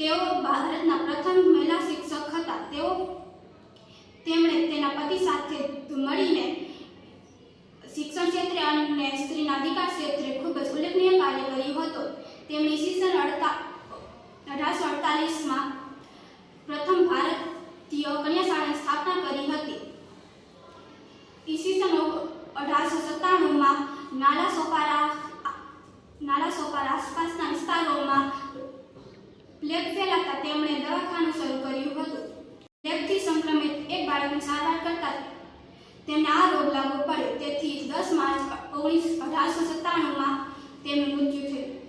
તેઓ ભારતના પ્રથમ મહિલા શિક્ષક હતા. તેઓ તેમણે તેના પતિ સાથે મળીને શિક્ષણ ક્ષેત્રે સ્ત્રીના અધિકાર ક્ષેત્રે ખૂબ જ ઉલ્લેખનીય કાર્ય કર્યું હતું. તેમણે ઈસવીસન અડતા અઢારસો અડતાલીસમાં પ્રથમ ભારતીય કન્યા શાળાની સ્થાપના કરી હતી. ઈસવીસન અઢારસો સત્તાણુંમાં નાલા સોપારા નાલા સોપારા આસપાસના વિસ્તારોમાં પ્લેગ ફેલાતા તેમણે દવાખાનું શરૂ કર્યું હતું. પ્લેગથી સંક્રમિત એક બાળકની સારવાર કરતા તેમને આ રોગ લાગુ પડ્યો. તેથી દસ માર્ચ ઓગણીસ, અઢારસો સત્તાણુંમાં તેમનું મૃત્યુ થયું.